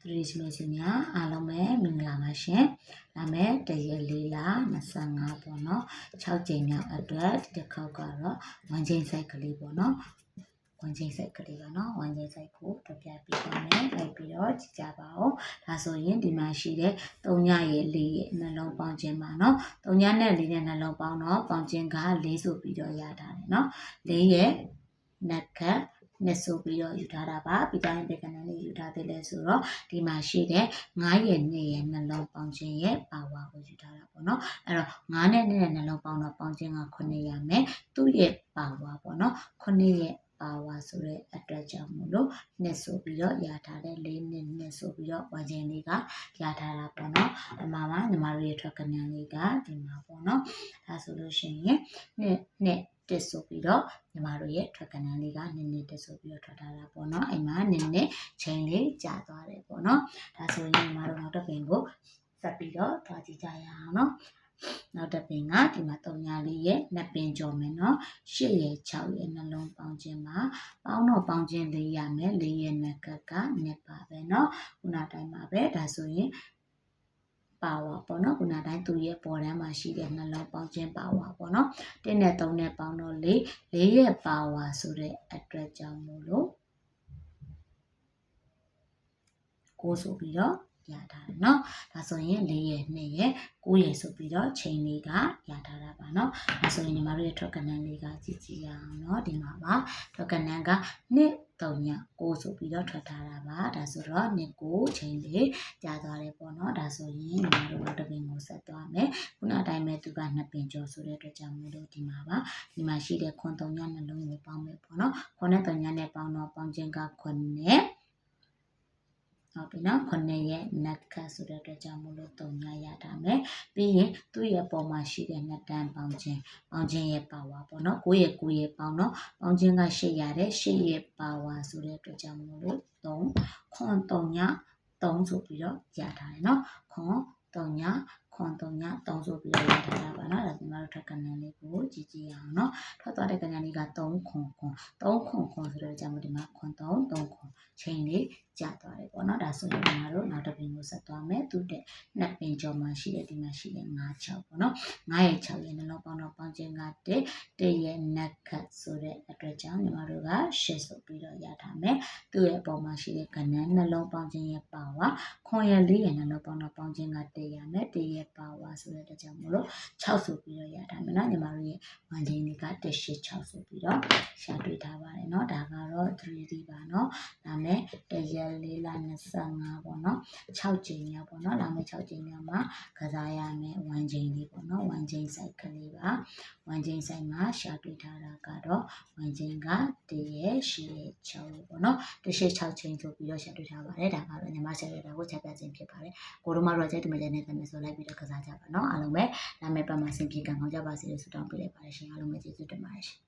သူတွေရှိလို့ရှင်များအားလုံးပဲမင်္ဂလာပါရှင်။ဒါမဲ့တရက်လေးလာ25ပေါ့နော်6ချိန်မြောက်အတွက်ဒီတစ်ခေါက်ကတော့1ချိန်ဆိုင်ကလေးပေါ့နော်။1ချိန်ဆိုင်ကလေးပါနော်1ချိန်ဆိုင်ကိုပြပြပြီးတော့မယ်လိုက်ပြီးတော့ကြည့်ကြပါဦးဒါဆိုရင်ဒီမှာရှိတဲ့3ညရဲ့4ရဲ့နှလုံးပေါင်းခြင်းပါနော်3ညနဲ့4နဲ့နှလုံးပေါင်းတော့ပေါင်းခြင်းက4ဆိုပြီးတော့ရတာတယ်နော်4ရဲ့နက်ခတ် နဲ့ဆိုပြီးတော့ယူထားတာပါပြီးတိုင်းပေကနန်လေးယူထားသေးလဲဆိုတော့ဒီမှာရှိတဲ့9ရဲ့2ရဲ့နှလုံးပေါင်းခြင်းရဲ့ပါဝါကိုယူထားတာပေါ့နော်အဲ့တော့9နဲ့2ရဲ့နှလုံးပေါင်းတော့ပေါင်းခြင်းက9ရမယ်သူ့ရဲ့ပါဝါပေါ့နော်9ရဲ့ပါဝါဆိုတဲ့အတွက်ကြောင့်မို့လို့နှစ်ဆိုပြီးတော့ရထားတဲ့၄နှစ်နှစ်ဆိုပြီးတော့ဝါခြင်းလေးကရထားတာပေါ့နော်အမှန်မှာညီမတို့ရဲ့ထွက်ကနန်လေးကဒီမှာပေါ့နော်ဒါဆိုလို့ရှိရင်နှစ်နှစ် တက်ဆိုပြီးတော့ညီမတို့ရဲ့ထွက်ကနန်လေးကနည်းနည်းတက်ဆိုပြီးတော့ထွက်ထားတာပေါ့နော်အိမ်မှာနည်းနည်းချိန်လေးကြာသွားတယ်ပေါ့နော်ဒါဆိုရင်ညီမတို့နောက်တစ်ပင်ကိုဆက်ပြီးတော့တွားကြည့်ကြရအောင်နော်နောက်တစ်ပင်ကဒီမှာတုံညာလေးရဲ့နှစ်ပင်ကျော်မယ်နော်ရှစ်ရဲ့6ရဲ့နှလုံးပေါင်းခြင်းမှာပေါင်းတော့ပေါင်းခြင်းလေးရမယ်လေးရဲ့နှက်ကကနှစ်ပါပဲနော်ခုနတိုင်းပါပဲဒါဆိုရင် ပါဝါပေါ့နော်ခုနတိုင်းသူရဲ့ပေါ်တန်းမှာရှိတဲ့နှလုံးပေါင်းခြင်းပါဝါပေါ့နော်တင်းနဲ့သုံးနဲ့ပေါင်းတော့လေးလေးရဲ့ပါဝါဆိုတဲ့အတွက်ကြောင့်မို့လို့ကိုဆိုပြီးတော့ ရထားတယ်เนาะဒါဆိုရင်၄ရဲ့2ရဲ့9ရဲ့ဆိုပြီးတော့ချိန်လေးကရထားတာပါเนาะဒါဆိုရင်ညီမတို့ရဲ့ထွက်ကနန်းလေးကကြည့်ကြည့်ရအောင်เนาะဒီမှာပါထွက်ကနန်းက2 3ည9ဆိုပြီးတော့ထွက်ထားတာပါဒါဆိုတော့2 9ချိန်လေးကြာသွားတယ်ပေါ့เนาะဒါဆိုရင်ညီမတို့ကတပင်ကိုဆက်သွားမယ်ခုနအတိုင်းပဲသူက2ပင်ကျော်ဆိုတဲ့အတွက်ကြောင့်မို့လို့ဒီမှာပါဒီမှာရှိတဲ့ခွန်3ညနှလုံးကိုပေါင်းမယ်ပေါ့เนาะခွန်နဲ့3ညနဲ့ပေါင်းတော့ပေါင်းခြင်းက9နဲ့ ဟုတ်ပြီနော်ခုနှစ်ရဲ့နက်ခတ်ဆိုတဲ့အတွက်ကြောင့်မို့လို့တုံညာရတာမယ်ပြီးရင်သူ့ရဲ့ပုံမှာရှိတဲ့နှစ်တန်းပေါင်းခြင်းပေါင်းခြင်းရဲ့ပါဝါပေါ့နော်ကိုယ့်ရဲ့ကိုယ့်ရဲ့ပေါင်းတော့ပေါင်းခြင်းကရှေ့ရတယ်ရှေ့ရဲ့ပါဝါဆိုတဲ့အတွက်ကြောင့်မို့လို့3ခွန်တုံညာ3ဆိုပြီးတော့ရထားတယ်နော်ခွန်တုံညာခွန်တုံညာ3ဆိုပြီးတော့ရထားတာပါနော်ဒါဒီမှာတော့ထပ်ကနေလေးကိုကြည့်ကြည့်အောင်နော်ထွက်သွားတဲ့ကနေလေးက3ခွန်ခွန်3ခွန်ခွန်ဆိုတော့ကြောင့်ဒီမှာခွန်3 3ခွန်ချိန်လေးကျသွားတယ်ပေါ့နော်ဒါဆိုရင်ငါတို့နောက်တစ်ပင်ကိုဆက်သွားမယ်သူတဲ့နှစ်ပင်ကျော်မှရှိတဲ့ဒီမှာရှိတဲ့9 6ပေါ့နော်9ရဲ့6ရဲ့နှလုံးပေါင်းတော့ပေါင်းခြင်းက1 1ရဲ့နက်ခတ်ဆိုတဲ့အတွက်ကြောင့်ညီမတို့က10ဆိုပြီးတော့ရထားမယ်သူ့ရဲ့အပေါ်မှာရှိတဲ့ကဏ္ဍနှလုံးပေါင်းခြင်းရဲ့ပါဝါခွန်ရဲ့4ရဲ့နှလုံးပေါင်းတော့ပေါင်းခြင်းက1ရမယ်1ရဲ့ပါဝါဆိုတဲ့အတွက်ကြောင့်မလို့6ဆိုပြတော့ရထားမယ်နော်ညီမတို့ရဲ့ဝမ်ချင်းတွေက1 8 6ဆိုပြီးတော့ရှာတွေ့ထားပါတယ်เนาะဒါကတော့ 3D ပါเนาะဒါနဲ့တရက်လေးလာ25ပေါ့เนาะ6ချိန်မြောက်ပေါ့เนาะလာမယ့်6ချိန်မြောက်မှာကစားရမယ်ဝမ်ချင်းလေးပေါ့เนาะဝမ်ချင်းစိုက်ကလေးပါဝမ်ချင်းဆိုင်မှာရှာတွေ့ထားတာကတော့ဝမ်ချင်းကတရက်ရှိရဲ့6ပေါ့เนาะတရှိ6ချိန်ဆိုပြီးတော့ရှာတွေ့ထားပါတယ်ဒါကတော့ညီမရှာတွေ့တာကိုချက်ပြခြင်းဖြစ်ပါတယ်ကိုတို့မတို့ကကြိုက်တမကြတဲ့တမဆိုလိုက်ပြီးတော့ကစားကြပါเนาะအားလုံးပဲနာမည်ပတ်မှာဆင် ပြေကံကောင်းကြပါစေလို့ဆုတောင်းပေးလိုက်ပါတယ်ရှင်အားလုံးပဲကျေးဇူးတင်ပါတယ်ရှင်